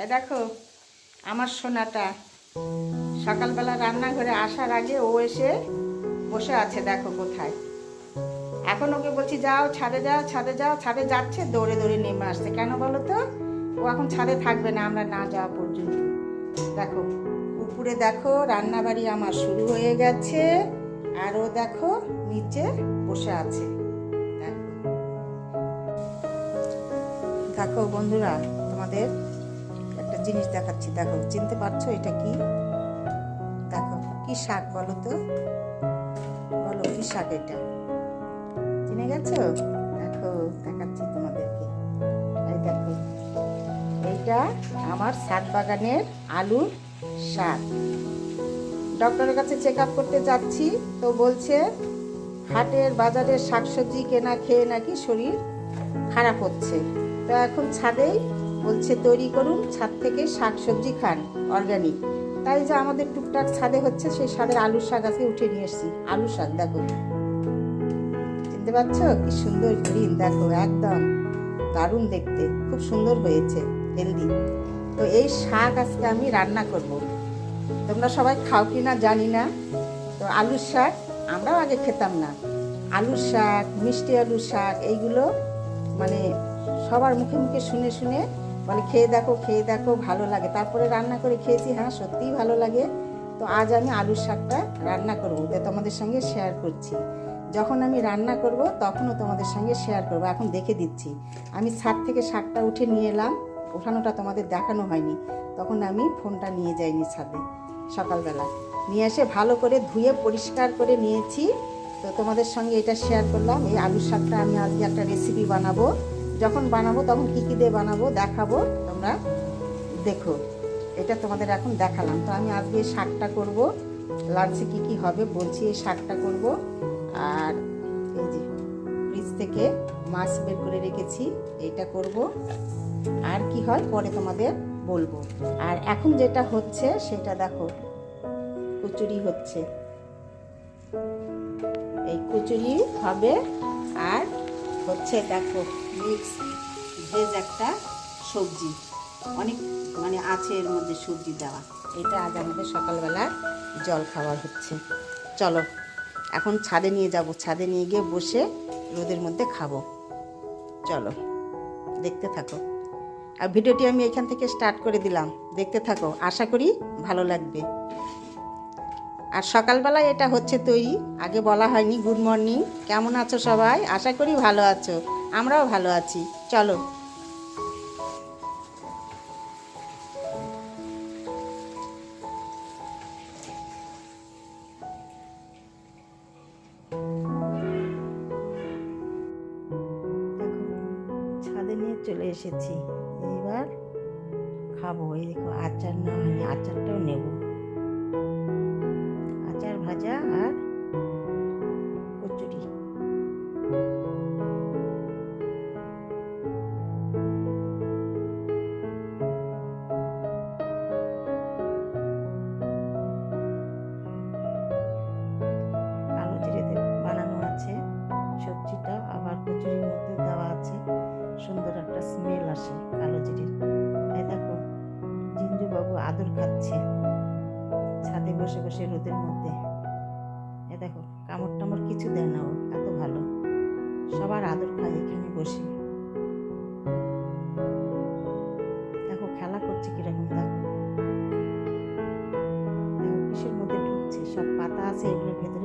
এই দেখো, আমার সোনাটা। সকালবেলা রান্নাঘরে আসার আগে ও এসে বসে আছে, দেখো কোথায়। এখন ওকে বলছি, যাও, ছাদে যাও ছাদে যাও, ছাদে যাচ্ছে, দৌড়ে দৌড়ে নেমে আসছে। কেন বলো তো? ও এখন ছাদে থাকবে না, আমরা না যাওয়া পর্যন্ত। দেখো, উপরে দেখো, রান্নাবাড়ি আমার শুরু হয়ে গেছে, আর ও দেখো নিচে বসে আছে। দেখো। বন্ধুরা, তোমাদের জিনিস দেখাচ্ছি, দেখো, চিনতে পারছ এটা কি? দেখো, কি শাক বলো তো? বলো, কি শাক এটা? চিনে গেছো? দেখো, দেখাচ্ছি তোমাদেরকে। এই দেখো, এইটা আমার শাক বাগানের আলুর শাক। ডক্টরের কাছে চেক আপ করতে যাচ্ছি, তো বলছে, হাটের বাজারের শাকসবজি কেনা খেয়ে নাকি শরীর খারাপ হচ্ছে। তো এখন ছাদেই বলছে, তৈরি করুন, ছাদ থেকে শাক সবজি খান অর্গানিক তাই যে আমাদের টুকটাক ছাদে হচ্ছে, সেই স্বাদের আলুর শাক আজকে উঠে নিয়ে এসেছি। আলুর শাক, দেখো। চিনতে পারছ? কি সুন্দর গ্রিন দেখো, একদম। দারুণ দেখতে, খুব সুন্দর হয়েছে হেলদি তো এই শাক আজকে আমি রান্না করব। তোমরা সবাই খাও কি না জানি না। তো আলুর শাক, আমরাও আগে খেতাম না। আলুর শাক, মিষ্টি আলুর শাক, এইগুলো মানে সবার মুখে মুখে শুনে শুনে বলে, খেয়ে দেখো খেয়ে দেখো, ভালো লাগে। তারপরে রান্না করে খেয়েছি হ্যাঁ সত্যিই ভালো লাগে। তো আজ আমি আলুর শাকটা রান্না করব তো তোমাদের সঙ্গে শেয়ার করছি। যখন আমি রান্না করব, তখনও তোমাদের সঙ্গে শেয়ার করব। এখন দেখে দিচ্ছি। আমি ছাদ থেকে শাকটা উঠে নিয়ে এলাম, ওঠানোটা তোমাদের দেখানো হয়নি। তখন আমি ফোনটা নিয়ে যাইনি ছাদে, সকালবেলা। নিয়ে এসে ভালো করে ধুয়ে পরিষ্কার করে নিয়েছি। তো তোমাদের সঙ্গে এটা শেয়ার করলাম। এই আলুর শাকটা আমি আজকে একটা রেসিপি বানাবো। যখন বানাবো, তখন কী কী দিয়ে বানাবো দেখাবো, তোমরা দেখো। এটা তোমাদের এখন দেখালাম। তো আমি আজকে শাকটা করব। লাঞ্চে কী কী হবে বলছি, এই শাকটা করব। আর এই যে ফ্রিজ থেকে মাছ বের করে রেখেছি, এইটা করব। আর কি হয় পরে তোমাদের বলব। আর এখন যেটা হচ্ছে, সেটা দেখো, কচুরি হচ্ছে। এই কচুরি হবে, আর হচ্ছে দেখো মিক্স ভেজ একটা সবজি, অনেক মানে আছে এর মধ্যে সবজি দেওয়া। এটা আজ আমাদের সকালবেলা জল খাওয়ার হচ্ছে। চলো, এখন ছাদে নিয়ে যাব। ছাদে নিয়ে গিয়ে বসে রোদের মধ্যে খাব। চলো, দেখতে থাকো। আর ভিডিওটি আমি এখান থেকে স্টার্ট করে দিলাম। দেখতে থাকো, আশা করি ভালো লাগবে। আর সকালবেলায় এটা হচ্ছে তৈরি। আগে বলা হয়নি, গুড মর্নিং। কেমন আছো সবাই? আশা করি ভালো আছো। আমরাও ভালো আছি। চলো। ছাদে নিয়ে চলে এসেছি। এবার খাব। এই দেখো, আচার না হয়নি আচারটাও নেব। আচার ভাজা আর কচুরি। রোদের মধ্যে। এ দেখো কামড় টামড় কিছু দেয় না ও, এত ভালো। সবার আদর খায়, এখানে বসে। দেখো, খেলা করছে কীরকম দেখো দেখো, কিসের মধ্যে ঢুকছে? সব পাতা আছে, এগুলোর ভেতরে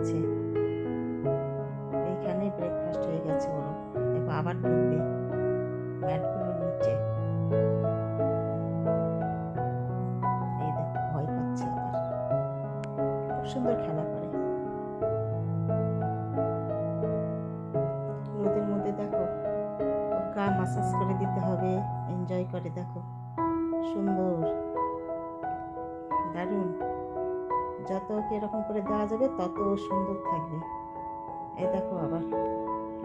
গেছে এইখানে ব্রেকফাস্ট হয়ে গেছে ওরও দেখো আবার ঢুকবে। ম্যাটগুলো নিচে। এই দেখো, ভয় পাচ্ছে আবার। খুব সুন্দর খেলা করে। রোদের মধ্যে দেখো ওর গা মাসাজ করে দিতে হবে। এনজয় করে দেখো। সুন্দর। দারুণ। যত ওকে এরকম করে দেওয়া যাবে তত সুন্দর থাকবে। এই দেখো আবার।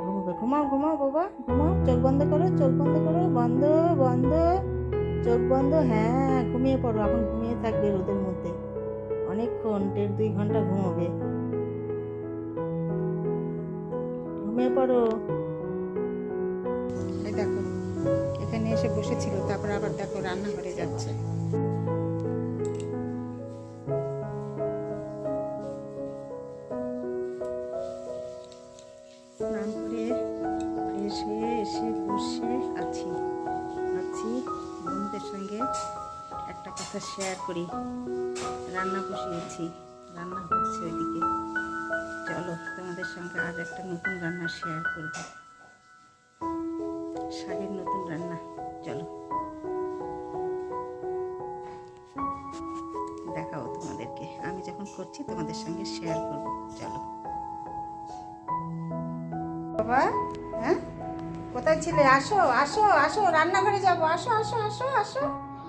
ঘুমোবে ঘুমাও ঘুমাও বাবা, ঘুমাও, চোখ বন্ধ করো, চোখ বন্ধ করো, বন্ধ বন্ধ, চোখ বন্ধ। হ্যাঁ ঘুমিয়ে পড়ো, এখন ঘুমিয়ে থাকবে রোদের মধ্যে। অনেকক্ষণ, দেড় দুই ঘণ্টা ঘুমোবে। ঘুমিয়ে পড়ো। এই দেখো, এখানে এসে বসেছিল, তারপর আবার দেখো রান্নাঘরে যাচ্ছে। স্নান এসে এসে বসে আছি। ভাবছি বন্ধুদের সঙ্গে একটা কথা শেয়ার করি। রান্না বসিয়েছি। রান্না হচ্ছে ওইদিকে। চলো, তোমাদের সঙ্গে আজ একটা নতুন রান্না শেয়ার করব। শাকের নতুন রান্না। চলো। দেখাও তোমাদেরকে। আমি যখন করছি তোমাদের সঙ্গে শেয়ার করব। চলো। বাবা হ্যাঁ? কোথায় ছিলে? আসো আসো আসো, রান্নাঘরে যাব। আসো আসো আসো আসো।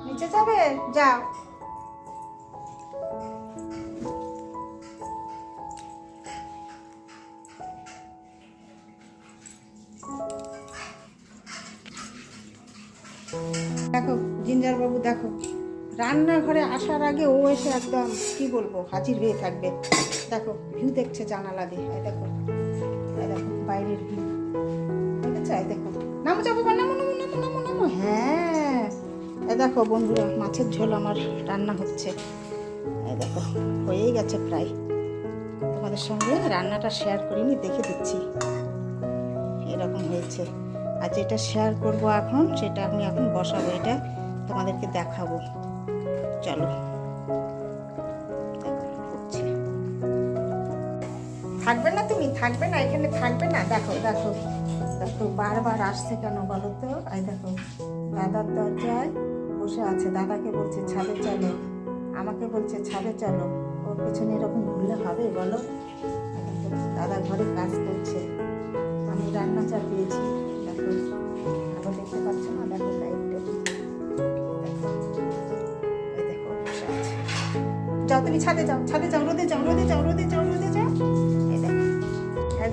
নিচে যাবে? যাও। দেখো জিঞ্জার বাবু দেখো, রান্নাঘরে আসার আগে ও এসে একদম, কি বলব, হাজির হয়ে থাকবে। দেখো, ভিউ দেখছে জানালা দিয়ে দেখো। বাইরের দেখেছ এই দেখো। নামো, যাব বা নামো নামো নামো নামো নামো। হ্যাঁ। দেখো বন্ধুরা, মাছের ঝোল আমার রান্না হচ্ছে। দেখো, হয়েই গেছে প্রায়। তোমাদের সঙ্গে রান্নাটা শেয়ার করিনি, দেখে দিচ্ছি। এরকম হয়েছে। আর যেটা শেয়ার করব এখন, সেটা আমি এখন বসাবো। এটা তোমাদেরকে দেখাবো। চলো। থাকবে না তুমি, থাকবে না, এখানে থাকবে না। দেখো দেখো দেখো, বারবার আসছে কেন বলো তো? এই দেখো, দাদার দরজায় বসে আছে, দাদাকে বলছে, ছাদে চলো। আমাকে বলছে, ছাদে চলো। ওর পিছনে এরকম ঘুরলে হবে বলো? দাদা ঘরে কাজ করছে। আমি রান্না চাপিয়েছি। দেখো আবার দেখতে পাচ্ছ না? দেখো যাও তুমি ছাদে যাও ছাদে যাও, রোদে যাও রোদে যাও রোদে যাও, রোদে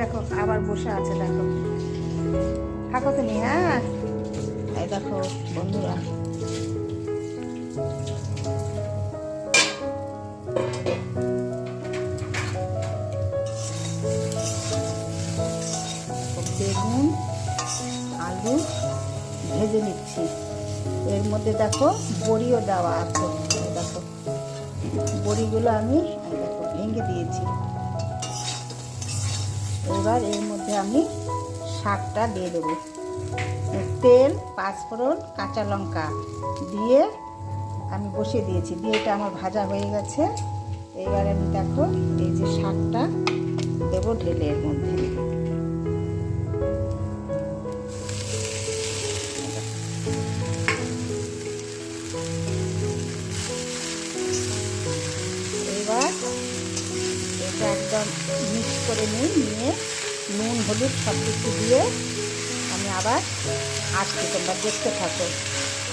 দেখো, আবার বসে আছে, দেখো। থাকো তুমি হ্যাঁ? এই দেখো, বন্ধুরা। বেগুন, আলু ভেজে নিচ্ছি। এর মধ্যে দেখো, বড়িও দেওয়া আছে। দেখো, বড়িগুলো আমি দেখো, ভেঙে দিয়েছি। এবার এর মধ্যে আমি শাকটা দিয়ে দেবো। তেল, পাঁচফোড়ন, কাঁচা লঙ্কা দিয়ে আমি বসিয়ে দিয়েছি। দিয়ে এটা আমার ভাজা হয়ে গেছে। এবার আমি দেখো এই যে শাকটা দেবো ঢেলে এর মধ্যে। করে নিই, নিয়ে নুন, হলুদ সব কিছু দিয়ে আমি আবার আসছি, তোমরা দেখতে থাকো।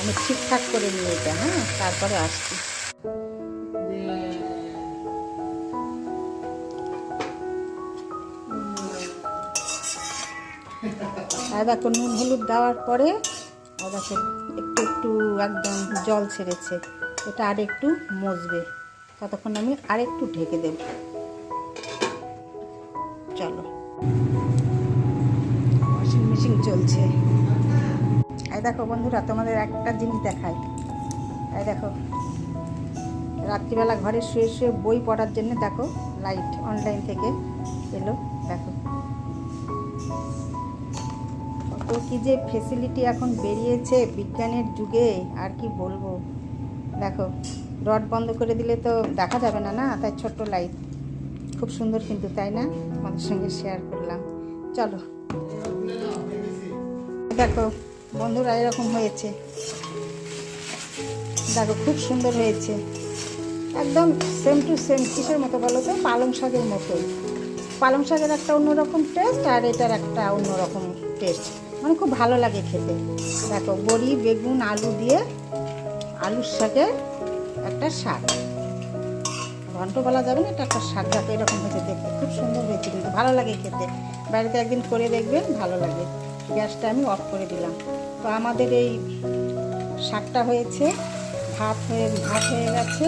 আমি ঠিকঠাক করে নিয়ে এটা হ্যাঁ? তারপরে আসছি। দেখো, নুন, হলুদ দেওয়ার পরে দেখো, একটু একটু একদম জল ছেড়েছে। এটা আর একটু মজবে। ততক্ষণ আমি আরেকটু ঢেকে দেব। মেশিন চলছে। এই দেখো বন্ধুরা, তোমাদের একটা জিনিস দেখাই। এই দেখো, রাত্রিবেলা ঘরে শুয়ে শুয়ে বই পড়ার জন্য দেখো লাইট অনলাইন থেকে এলো, দেখো। কত কি যে ফেসিলিটি এখন বেরিয়েছে বিজ্ঞানের যুগে, আর কি বলব। দেখো, রড বন্ধ করে দিলে তো দেখা যাবে না না? তাই ছোট্ট লাইট খুব সুন্দর কিন্তু, তাই না? তোমাদের সঙ্গে শেয়ার করলাম। চলো। দেখো, বন্ধুরা এরকম হয়েছে। দেখো, খুব সুন্দর হয়েছে। একদম সেম টু সেম কিসের মতো বলো তো? পালং শাকের মতোই। পালং শাকের একটা অন্যরকম টেস্ট আর এটার একটা অন্যরকম টেস্ট মানে খুব ভালো লাগে খেতে। দেখো, বড়ি, বেগুন, আলু দিয়ে আলুর শাকে একটা শাক। ঘন্ট বলা যাবে না, এটা একটা শাক। দেখো, এরকম হয়েছে দেখতে। খুব সুন্দর হয়েছে কিন্তু, ভালো লাগে খেতে। বাড়িতে একদিন করে দেখবেন, ভালো লাগে। গ্যাসটা আমি অফ করে দিলাম। তো আমাদের এই শাকটা হয়েছে, ভাত হয়ে ভাত হয়ে গেছে।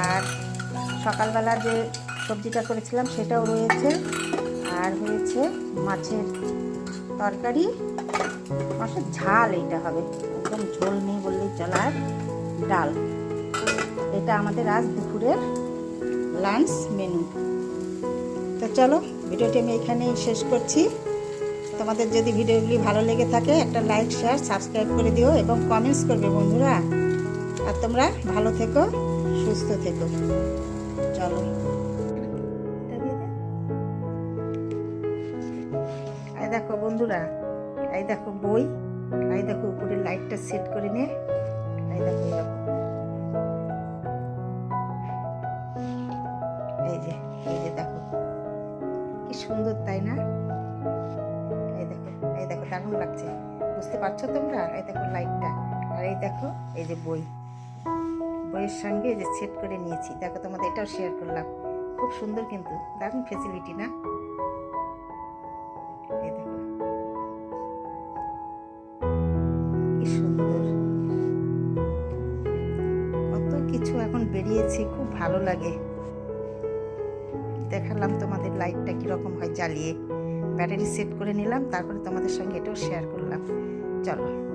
আর সকালবেলা যে সবজিটা করেছিলাম সেটাও রয়েছে। আর হয়েছে মাছের তরকারি। মাছের ঝাল এইটা হবে। একদম ঝোল নেই বললেই চলার ডাল। এটা আমাদের আজ দুপুরের লাঞ্চ মেনু তো চলো, ভিডিওটি আমি এখানেই শেষ করছি। তোমাদের যদি ভিডিওগুলি ভালো লেগে থাকে, একটা লাইক শেয়ার সাবস্ক্রাইব করে দিও এবং কমেন্টস করবে বন্ধুরা। আর তোমরা ভালো থেকো, সুস্থ থেকো। চলো। এই দেখো বন্ধুরা, এই দেখো বই, এই দেখো উপরে লাইটটা সেট করে নে। এই দেখো। দারুণ লাগছে? বুঝতে পারছ তোমরা? এই দেখো লাইটটা। আর এই দেখো, এই যে বই। বইয়ের সঙ্গে এই যে সেট করে নিয়েছি। দেখো তোমাদের, এটাও শেয়ার করলাম। খুব সুন্দর কিন্তু। দারুণ ফেসিলিটি না? কিছু এখন বেরিয়েছে, খুব ভালো লাগে। দেখালাম তোমাদের লাইটটা কীরকম হয় জ্বালিয়ে। ব্যাটারি সেট করে নিলাম তারপরে তোমাদের সঙ্গে এটাও শেয়ার করলাম। চলো।